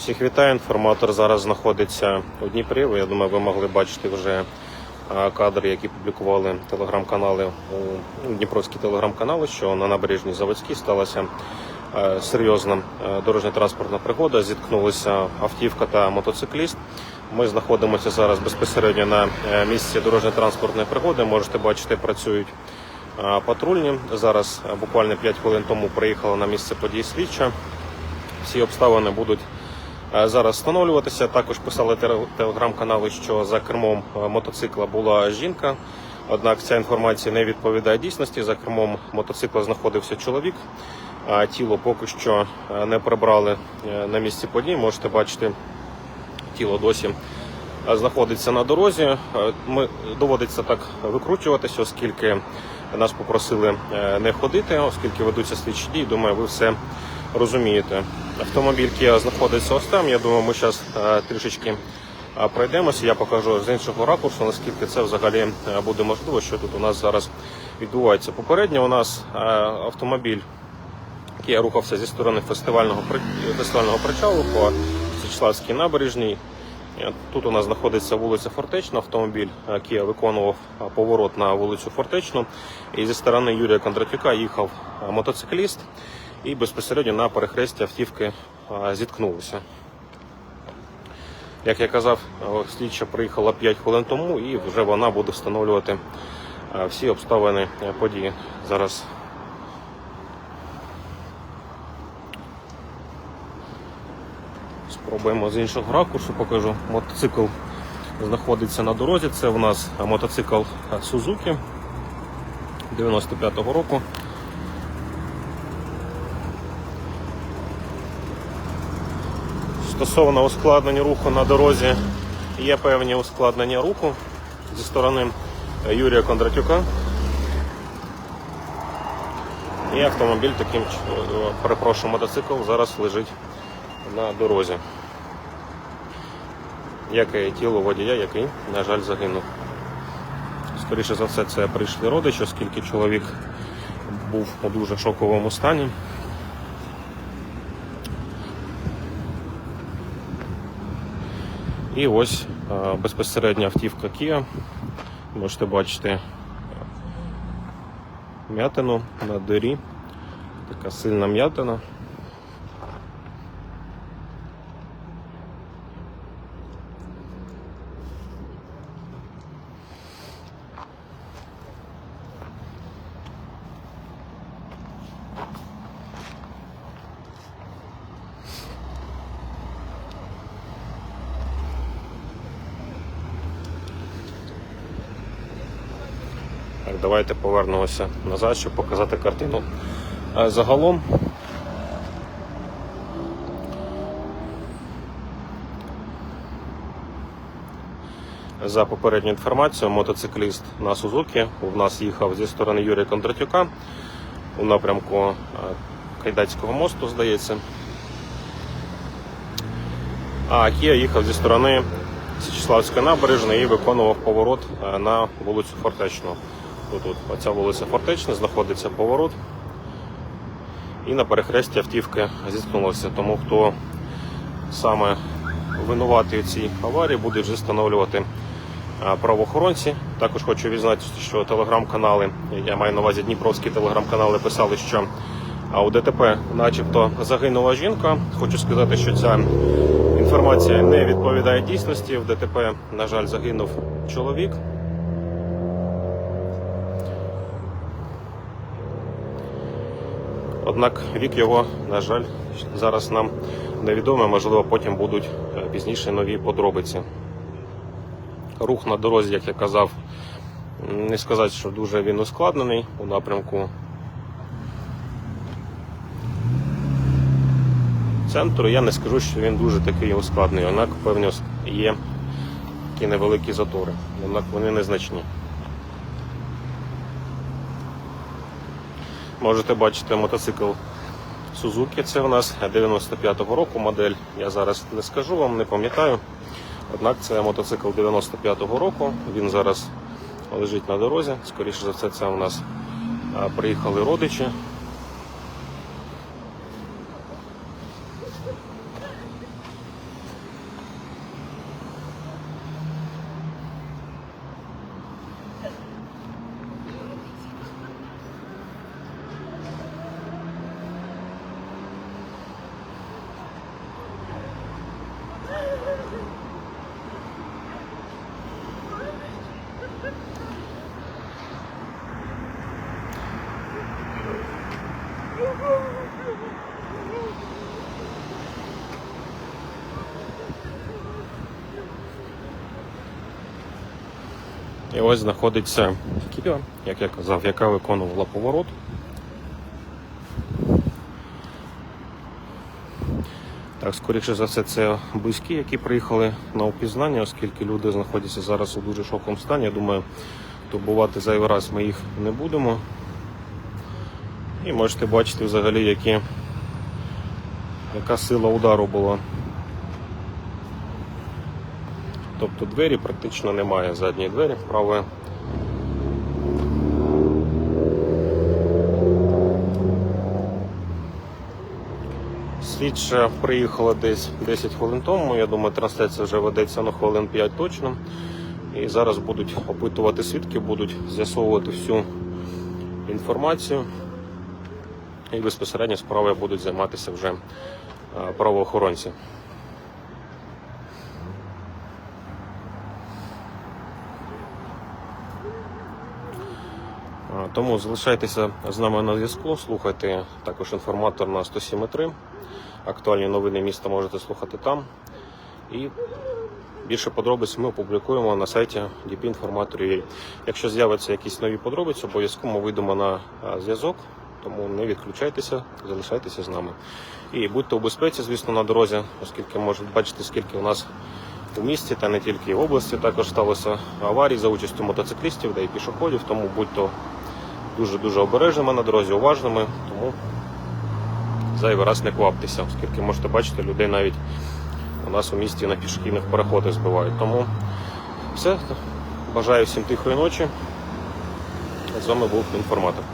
Всіх вітаю. Інформатор зараз знаходиться у Дніпрі. Я думаю, ви могли бачити вже кадри, які публікували телеграм-канали у Дніпровські телеграм-канали, що на набережній Заводській сталася серйозна дорожньо-транспортна пригода. Зіткнулися автівка та мотоцикліст. Ми знаходимося зараз безпосередньо на е, місці дорожньо-транспортної пригоди. Можете бачити, працюють патрульні. Зараз е, буквально 5 хвилин тому приїхала на місце події слідча. Всі обставини будуть зараз встановлюватися. Також писали телеграм-канали, що за кермом е, мотоцикла була жінка. Однак ця інформація не відповідає дійсності. За кермом мотоцикла знаходився чоловік. А тіло поки що е, не прибрали е, на місці подій. Можете бачити, тіло досі е, знаходиться на дорозі. Е, Ми доводиться так викручуватися, оскільки нас попросили е, не ходити, оскільки ведуться слідчі дії. Думаю, ви все розумієте. Автомобіль Kia знаходиться ось там. Я думаю, ми зараз трішечки е, пройдемося. Я покажу з іншого ракурсу, наскільки це взагалі е, буде можливо, що тут у нас зараз відбувається. Попередньо у нас е, автомобіль Kia рухався зі сторони фестивального фестивального причалу по Січславській набережній. Е, Тут у нас знаходиться вулиця Фортечна. Автомобіль е, Kia виконував е, поворот на вулицю Фортечну. І зі сторони Юрія Кондратюка їхав е, мотоцикліст і безпосередньо на перехресті автівки зіткнулися. Як я казав, слідча приїхала 5 хвилин тому і вже вона буде встановлювати всі обставини події. Зараз Спробуємо з іншого ракурсу, покажу. Мотоцикл знаходиться на дорозі. Це у нас мотоцикл Suzuki 95-го року. Стосовно ускладнення руху на дорозі, є певні ускладнення руху зі сторони Юрія Кондратюка. І автомобіль таким перепрошую, мотоцикл зараз лежить на дорозі. Як і тіло водія, який, на жаль, загинув. Скоріше за все, це прийшли родичі, оскільки чоловік був у дуже шоковому стані. І ось е, безпосередня автівка Kia. Можете бачити м'ятину на дорі, Така сильна м'ятина. Давайте повернемося назад, щоб показати картину. Е, Загалом. За попередню інформацією, мотоцикліст на Сузукі у нас їхав зі сторони Юрія Кондратюка у напрямку е, Кайдацького мосту, здається. А Kia їхав зі сторони Січеславської набережної і виконував поворот е, на вулицю Фортечну. Тут оця вулиця Фортечна, знаходиться поворот. І на перехресті автівки зіткнулося. Тому хто саме винуватий у цій аварії, буде вже встановлювати е, правоохоронці. Також хочу відзначити, що телеграм-канали, я маю на увазі Дніпровські телеграм-канали, писали, що у ДТП начебто загинула жінка. Хочу сказати, що ця інформація не відповідає дійсності. В ДТП, на жаль, загинув чоловік. Однак вік його, на жаль, зараз нам невідомий, можливо, потім будуть е, пізніше нові подробиці. Рух на дорозі, як я казав, не сказати, що дуже він ускладнений у напрямку центру. Я не скажу, що він дуже такий ускладний, однак певні є такі невеликі затори, однак вони незначні. Можете бачити мотоцикл Suzuki. Це у нас 95-го року модель. Я зараз не скажу вам, не пам'ятаю. Однак це мотоцикл 95-го року. Він зараз лежить на дорозі. Скоріше за все, це у нас приїхали родичі. І ось знаходиться Кіа, як я казав, яка виконувала поворот. Так, скоріше за все, це близькі, які приїхали на опізнання, оскільки люди знаходяться зараз у дуже шоковому стані. Я думаю, турбувати зайвий раз ми їх не будемо. І можете бачити взагалі, які, яка сила удару була. Тобто двері практично немає задньої двері правої. Слідча приїхала десь 10 хвилин тому. Я думаю, трансляція вже ведеться на хвилин 5 точно. І зараз будуть опитувати свідків, будуть з'ясовувати всю інформацію. І безпосередньо справою будуть займатися вже е, правоохоронці. Тому залишайтеся з нами на зв'язку, слухайте також інформатор на 107.3. Актуальні новини міста можете слухати там. І більше подробиць ми опублікуємо на сайті dpinformator.ua. Якщо з'являться якісь нові подробиці, обов'язково вийдемо на зв'язок, тому не відключайтеся, залишайтеся з нами. І будьте у безпеці, звісно, на дорозі, оскільки можете бачити, скільки у нас у місті та не тільки в області також сталося аварій за участю мотоциклістів та і пішоходів, тому будьте дуже-дуже обережними на дорозі, уважними, тому зайвий раз не кваптеся, оскільки можете бачити, людей навіть у нас у місті на пішохідних переходах збивають. Тому все. Бажаю всім тихої ночі. З вами був інформатор.